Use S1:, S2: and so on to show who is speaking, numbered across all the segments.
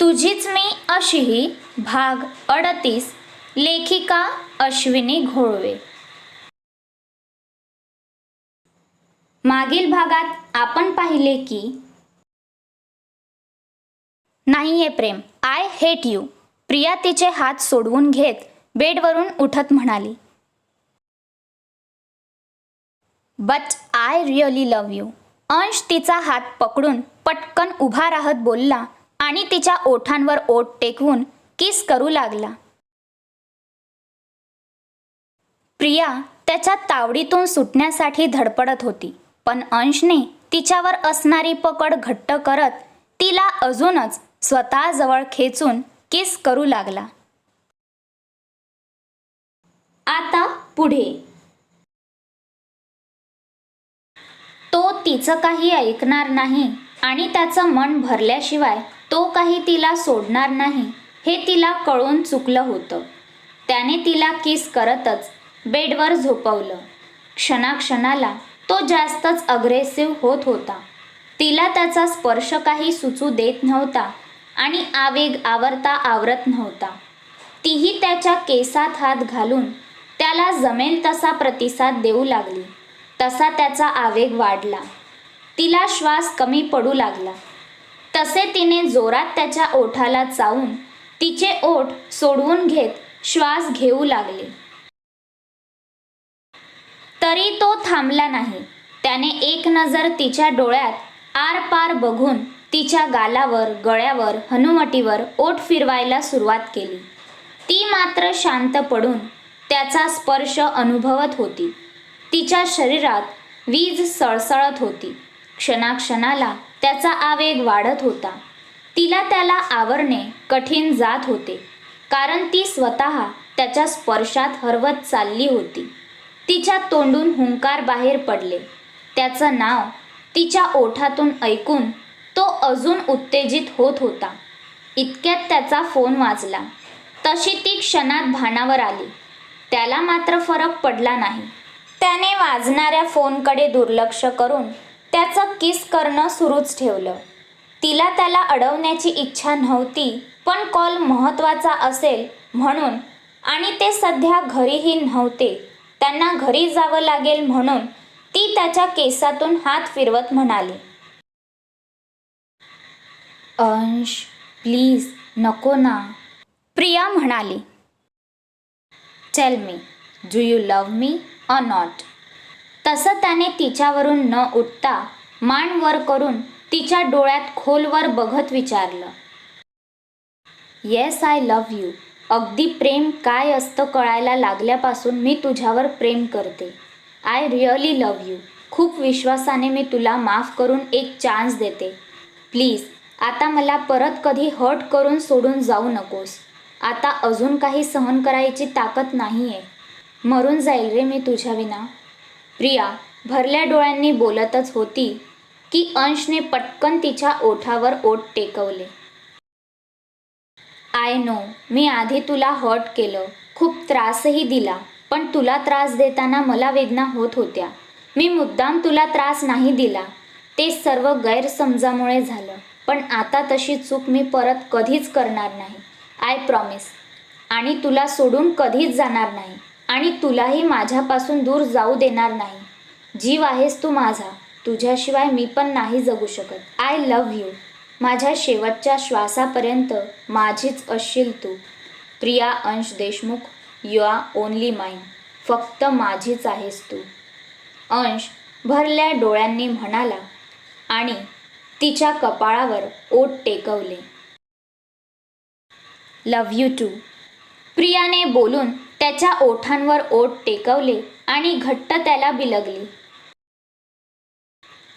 S1: तुझीच मी अशीही भाग अडतीस लेखिका अश्विनी घोळवे. मागील भागात आपण पाहिले की नाहीये प्रेम आय हेट यू. प्रिया तिचे हात सोडवून घेत बेडवरून उठत म्हणाली but I really love you Ansh तिचा हात पकडून पटकन उभा राहत बोलला आणि तिच्या ओठांवर ओठ टेकवून किस करू लागला. प्रिया त्याच्या तावडीतून सुटण्यासाठी धडपडत होती पण अंशने तिच्यावर असणारी पकड घट्ट करत तिला अजूनच स्वतःजवळ खेचून किस करू लागला. आता पुढे. तो तिचं काही ऐकणार नाही आणि त्याचं मन भरल्याशिवाय तो काही तिला सोडणार नाही हे तिला कळून चुकलं होतं. त्याने तिला किस करतच बेडवर झोपवलं. क्षणाक्षणाला तो जास्तच अग्रेसिव्ह होत होता. तिला त्याचा स्पर्श काही सुचू देत नव्हता आणि आवेग आवरता आवरत नव्हता. तीही त्याच्या केसात हात घालून त्याला जमेल तसा प्रतिसाद देऊ लागली. तसा त्याचा आवेग वाढला. तिला श्वास कमी पडू लागला. तसे तिने जोरात त्याच्या ओठाला चावून तिचे ओठ सोडवून घेत श्वास घेऊ लागले. तरी तो थांबला नाही. त्याने एक नजर तिच्या डोळ्यात आरपार बघून तिच्या गालावर गळ्यावर हनुवटीवर ओठ फिरवायला सुरुवात केली. ती मात्र शांत पडून त्याचा स्पर्श अनुभवत होती. तिच्या शरीरात वीज सळसळत होती. क्षणाक्षणाला त्याचा आवेग वाढत होता. तिला त्याला आवरणे कठीण जात होते कारण ती स्वतः त्याच्या स्पर्शात हरवत चालली होती. तिच्या तोंडून हुंकार बाहेर पडले. त्याचं नाव तिच्या ओठातून ऐकून तो अजून उत्तेजित होत होता. इतक्यात त्याचा फोन वाजला. तशी ती क्षणात भानावर आली. त्याला मात्र फरक पडला नाही. त्याने वाजणाऱ्या फोनकडे दुर्लक्ष करून त्याचं किस करणं सुरूच ठेवलं. तिला त्याला अडवण्याची इच्छा नव्हती पण कॉल महत्त्वाचा असेल म्हणून आणि ते सध्या घरीही नव्हते. त्यांना घरी जावं लागेल म्हणून ती त्याच्या केसातून हात फिरवत म्हणाली. अंश प्लीज नको ना. प्रिया म्हणाली. Tell me do you love me or not तसं त्याने तिच्यावरून न उठता मान वर करून तिच्या डोळ्यात खोलवर बघत विचारलं. येस आय लव्ह यू अगदी प्रेम काय असतं कळायला लागल्यापासून मी तुझ्यावर प्रेम करते. आय रिअली लव्ह यू खूप विश्वासाने मी तुला माफ करून एक चान्स देते. प्लीज आता मला परत कधी हर्ट करून सोडून जाऊ नकोस. आता अजून काही सहन करायची ताकद नाही आहे मरून जाईल रे मी तुझ्या विना. प्रिया भरल्या डोळ्यांनी बोलतच होती की अंशने पटकन तिच्या ओठावर ओठ टेकवले. आय नो मी आधी तुला हर्ट केलं. खूप त्रासही दिला. पण तुला त्रास देताना मला वेदना होत होत्या. मी मुद्दाम तुला त्रास नाही दिला. ते सर्व गैरसमजामुळे झालं. पण आता तशी चूक मी परत कधीच करणार नाही. I promise. आणि तुला सोडून कधीच जाणार नाही. आणि तुलाही माझ्यापासून दूर जाऊ देणार नाही. जीव आहेस तू माझा. तुझ्याशिवाय मी पण नाही जगू शकत. आय लव्ह यू माझ्या शेवटच्या श्वासापर्यंत माझीच असशील तू. Priya Ansh Deshmukh you are only mine फक्त माझीच आहेस तू. अंश भरल्या डोळ्यांनी म्हणाला आणि तिच्या कपाळावर ओट टेकवले. लव यू टू प्रियाने बोलून त्याच्या ओठांवर ओठ टेकवले आणि घट्ट त्याला बिलगली.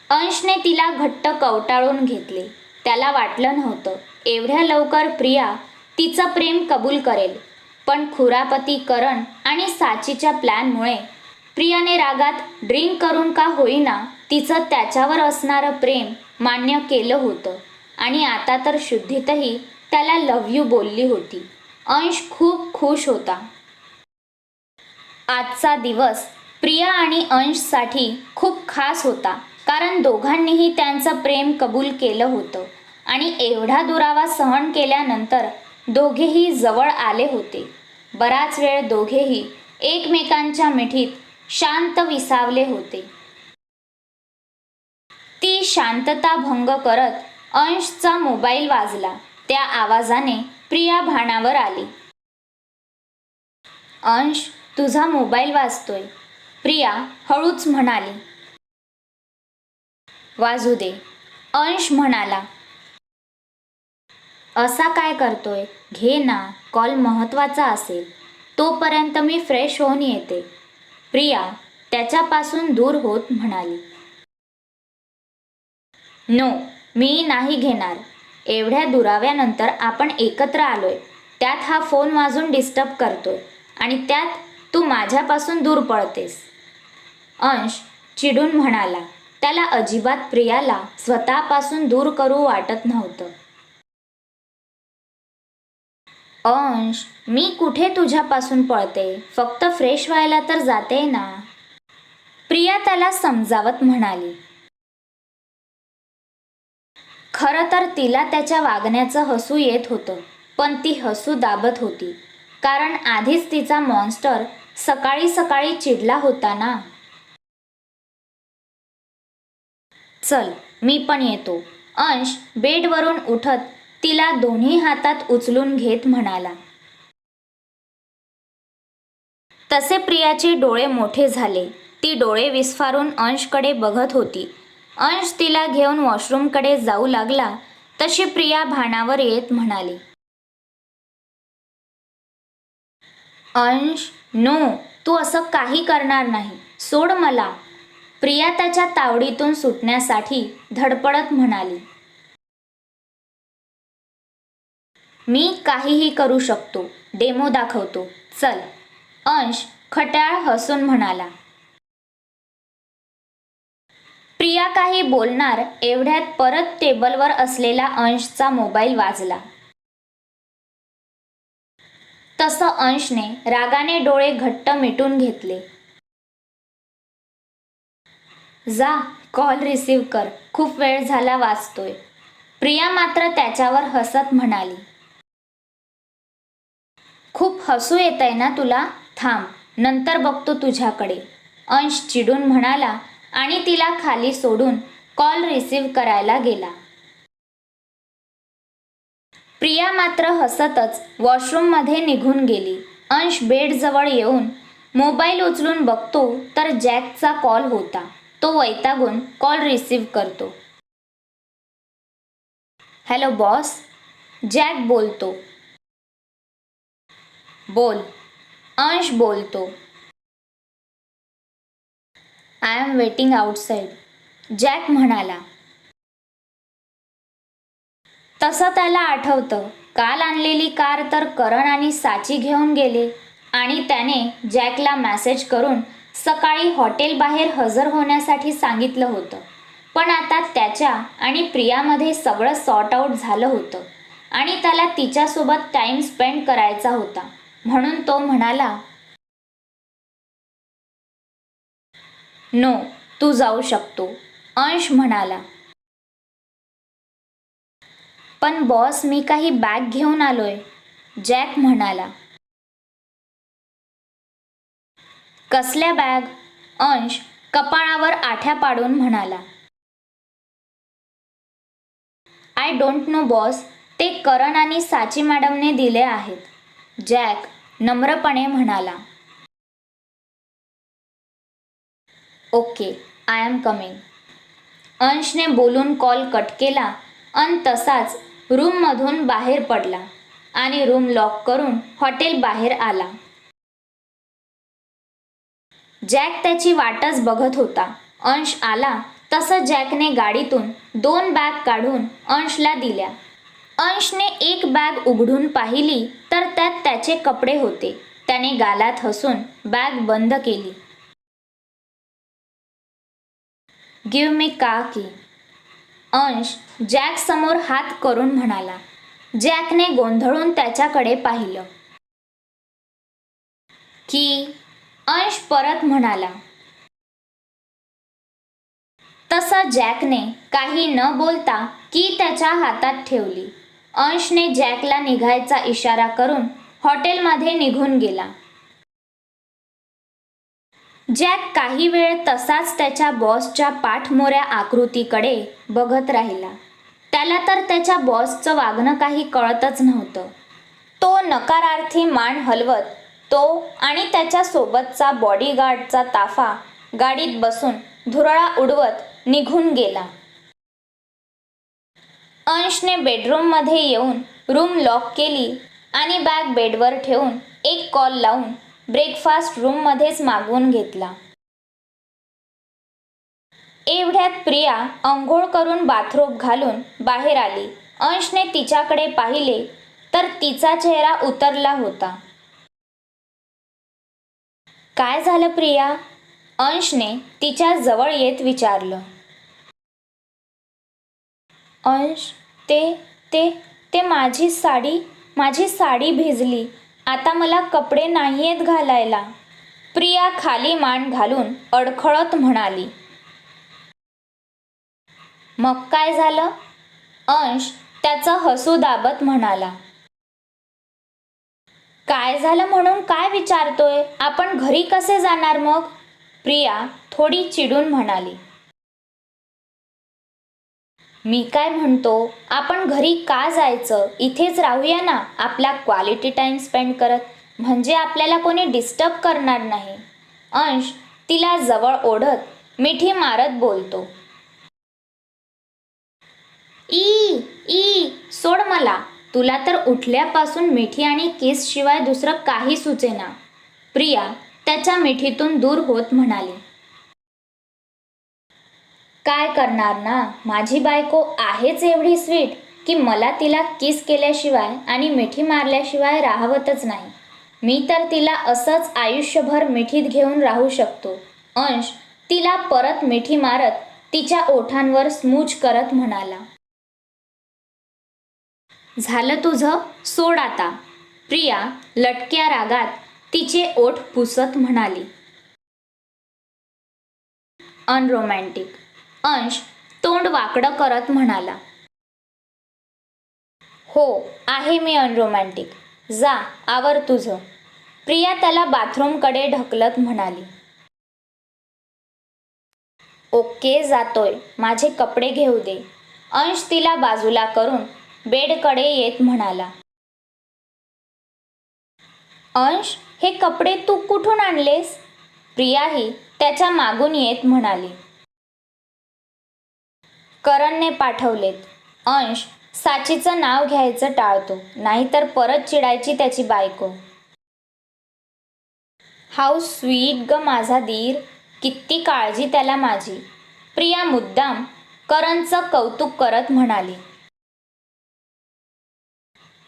S1: अंशने तिला घट्ट कवटाळून घेतले. त्याला वाटलं नव्हतं. एवढ्या लवकर प्रिया तिचं प्रेम कबूल करेल. पण खुरापती करण आणि साचीच्या प्लॅनमुळे प्रियाने रागात ड्रिंक करून का होईना? तिचं त्याच्यावर असणारं प्रेम मान्य केलं होतं. आणि आता तर शुद्धीतही त्याला लव यू बोलली होती. अंश खूप खुश होता. आजचा दिवस प्रिया आणि अंशसाठी खूप खास होता कारण दोघांनीही त्यांचं प्रेम कबूल केलं होतं आणि एवढा दुरावा सहन केल्यानंतर दोघेही जवळ आले होते. बराच वेळ दोघेही एकमेकांच्या मिठीत शांत विसावले होते. ती शांतता भंग करत अंशचा मोबाईल वाजला. त्या आवाजाने प्रिया भानावर आली. अंश तुझा मोबाईल वाजतोय. प्रिया हळूच म्हणाली. वाजू दे अंश म्हणाला. असा काय करतोय? घे ना कॉल महत्त्वाचा असेल. तोपर्यंत मी फ्रेश होऊन येते. प्रिया त्याच्यापासून दूर होत म्हणाली. नो मी नाही घेणार. एवढ्या दुराव्यानंतर आपण एकत्र आलोय. त्यात हा फोन वाजून डिस्टर्ब करतोय. आणि त्यात तू माझ्यापासून दूर पळतेस. अंश चिडून म्हणाला त्याला अजिबात प्रियाला स्वतःपासून दूर करू वाटत नव्हतं. अंश मी कुठे तुझ्यापासून पळते? फक्त फ्रेश व्हायला तर जाते ना? प्रिया त्याला समजावत म्हणाली. खरं तर तिला त्याच्या वागण्याचं हसू येत होतं पण ती हसू दाबत होती. कारण आधीच तिचा मॉन्स्टर सकाळी सकाळी चिडला होता ना चल मी पण येतो. अंश बेडवरून उठत तिला दोन्ही हातात उचलून घेत म्हणाला. तसे प्रियाचे डोळे मोठे झाले. ती डोळे विस्फारून अंशकडे बघत होती. अंश तिला घेऊन वॉशरूमकडे जाऊ लागला. तशी प्रिया भानावर येत म्हणाली अंश? नो. तू असं काही करणार नाही. सोड मला. प्रिया त्याच्या तावडीतून सुटण्यासाठी धडपडत म्हणाली. मी काहीही करू शकतो. डेमो दाखवतो. चल. अंश खट्याळ हसून म्हणाला. प्रिया काही बोलणार एवढ्यात परत टेबलवर असलेला अंशचा मोबाईल वाजला. तसं अंशने रागाने डोळे घट्ट मिटून घेतले. जा कॉल रिसीव कर. खूप वेळ झाला वाचतोय. प्रिया मात्र त्याच्यावर हसत म्हणाली. खूप हसू येत आहे ना तुला? थांब नंतर बघतो तुझ्याकडे. अंश चिडून म्हणाला आणि तिला खाली सोडून कॉल रिसीव करायला गेला. प्रिया मात्र हसतच वॉशरूममध्ये निघून गेली. अंश बेडजवळ येऊन मोबाईल उचलून बघतो तर जॅकचा कॉल होता. तो वैतागून कॉल रिसीव करतो. Hello boss. जॅक बोलतो. बोल. अंश बोलतो. I am waiting outside Jack म्हणाला तसं त्याला आठवतं. काल आणलेली कार तर करण आणि साची घेऊन गेले आणि त्याने जॅकला मॅसेज करून सकाळी हॉटेल बाहेर हजर होण्यासाठी सांगितलं होतं. पण आता त्याच्या आणि प्रियामध्ये सगळं सॉर्ट आऊट झालं होतं आणि त्याला तिच्यासोबत टाईम स्पेंड करायचा होता. म्हणून तो म्हणाला नो तू जाऊ शकतो. अंश म्हणाला पण बॉस मी काही बॅग घेऊन आलोय जॅक म्हणाला. कसल्या बॅग? अंश कपाळावर आठ्या पाडून म्हणाला. आय डोंट नो बॉस ते करण आणि साची मॅडमने दिले आहेत. जॅक नम्रपणे म्हणाला. ओके आय एम कमिंग अंशने बोलून कॉल कट केला अन तसाच रूममधून बाहेर पडला आणि रूम लॉक करून हॉटेल बाहेर आला. जॅक त्याची वाटच बघत होता. अंश आला तसं जॅकने गाडीतून दोन बॅग काढून अंशला दिल्या. अंशने एक बॅग उघडून पाहिली तर त्यात त्याचे कपडे होते. त्याने गालात हसून बॅग बंद केली. गिव मी का की अंश जॅक समोर हात करून म्हणाला. जॅकने गोंधळून त्याच्याकडे पाहिलं. की अंश परत म्हणाला. तसा जॅकने काही न बोलता की त्याच्या हातात ठेवली. अंशने जॅकला निघायचा इशारा करून हॉटेलमध्ये निघून गेला. जॅक काही वेळ तसाच त्याच्या बॉसच्या पाठमोऱ्या आकृतीकडे बघत राहिला. त्याला तर त्याच्या बॉसचं वागणं काही कळतच नव्हतं. तो नकारार्थी मान हलवत तो आणि त्याच्या सोबतचा बॉडीगार्डचा ताफा गाडीत बसून धुरळा उडवत निघून गेला. अंशने बेडरूममध्ये येऊन रूम लॉक केली आणि बॅग बेडवर ठेवून एक कॉल लावून ब्रेकफास्ट रूममध्येच मागवून घेतला. एवढ्यात प्रिया अंघोळ करून बाथरूम घालून बाहेर आली. अंशने तिच्याकडे पाहिले तर तिचा चेहरा उतरला होता. काय झालं प्रिया? अंशने तिच्या जवळ येत विचारलं. अंश ते ते ते माझी साडी माझी साडी भिजली. आता मला कपडे नाहीयेत घालायला. प्रिया खाली मान घालून अडखळत म्हणाली. मग काय झालं? अंश त्याचं हसू दाबत म्हणाला. काय झालं म्हणून काय विचारतोय? आपण घरी कसे जाणार मग? प्रिया थोडी चिडून म्हणाली. मी काय म्हणतो? आपण घरी का जायचं? इथेच राहूया ना. आपला क्वालिटी टाईम स्पेंड करत. म्हणजे आपल्याला कोणी डिस्टर्ब करणार नाही. अंश तिला जवळ ओढत मिठी मारत बोलतो. ई ई सोड मला. तुला तर उठल्यापासून मिठी आणि केस शिवाय दुसरं काही सुचेना प्रिया त्याच्या मिठीतून दूर होत म्हणाली. काय करणार ना? माझी बायको आहेच एवढी स्वीट की मला तिला किस केल्याशिवाय आणि मिठी मारल्याशिवाय राहावतच नाही. मी तर तिला असंच आयुष्यभर मिठीत घेऊन राहू शकतो. अंश तिला परत मिठी मारत तिच्या ओठांवर स्मूच करत म्हणाला. झालं तुझं? सोड आता. प्रिया लटक्या रागात तिचे ओठ पुसत म्हणाली. अनरोमॅन्टिक. अंश तोंड वाकडं करत म्हणाला. हो आहे मी अनरोमॅन्टिक जा आवर तुझं. प्रिया त्याला बाथरूमकडे ढकलत म्हणाली. ओके जातोय. माझे कपडे घेऊ दे. अंश तिला बाजूला करून बेडकडे येत म्हणाला. अंश हे कपडे तू कुठून आणलेस? प्रियाही त्याच्या मागून येत म्हणाली. करणने पाठवलेत. अंश साचीचं नाव घ्यायचं टाळतो नाहीतर परत चिडायची त्याची बायको. हाऊ स्वीट ग माझा धीर किती काळजी त्याला माझी. प्रिया मुद्दाम करणचं कौतुक करत म्हणाली.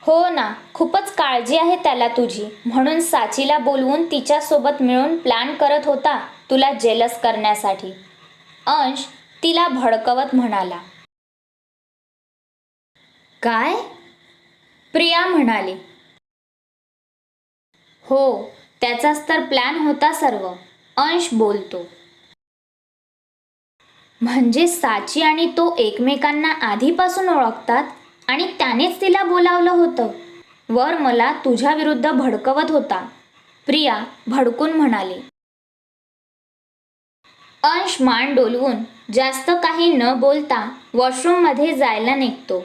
S1: हो ना खूपच काळजी आहे त्याला तुझी म्हणून साचीला बोलवून तिच्यासोबत मिळून प्लॅन करत होता तुला जेलस करण्यासाठी. अंश तिला भडकवत म्हणाला. काय? प्रिया म्हणाली. हो त्याचाच तर प्लॅन होता सर्व अंश बोलतो. म्हणजे साची आणि तो एकमेकांना आधीपासून ओळखतात आणि त्यानेच तिला बोलावलं होतं. वर मला तुझ्या विरुद्ध भडकवत होता. प्रिया भडकून म्हणाली. अंश मान डोलवून जास्त काही न बोलता वॉशरूममध्ये जायला निघतो.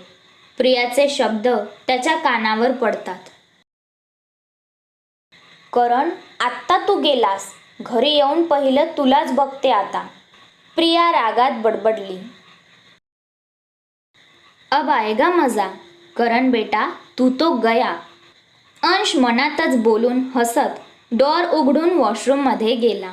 S1: प्रियाचे शब्द त्याच्या कानावर पडतात. करण आत्ता तू गेलास. घरी येऊन पहिलं तुलाच बघते आता. प्रिया रागात बडबडली. अब आएगा मजा. करण बेटा तू तो गया. अंश मनातच बोलून हसत डोर उघडून वॉशरूममध्ये गेला.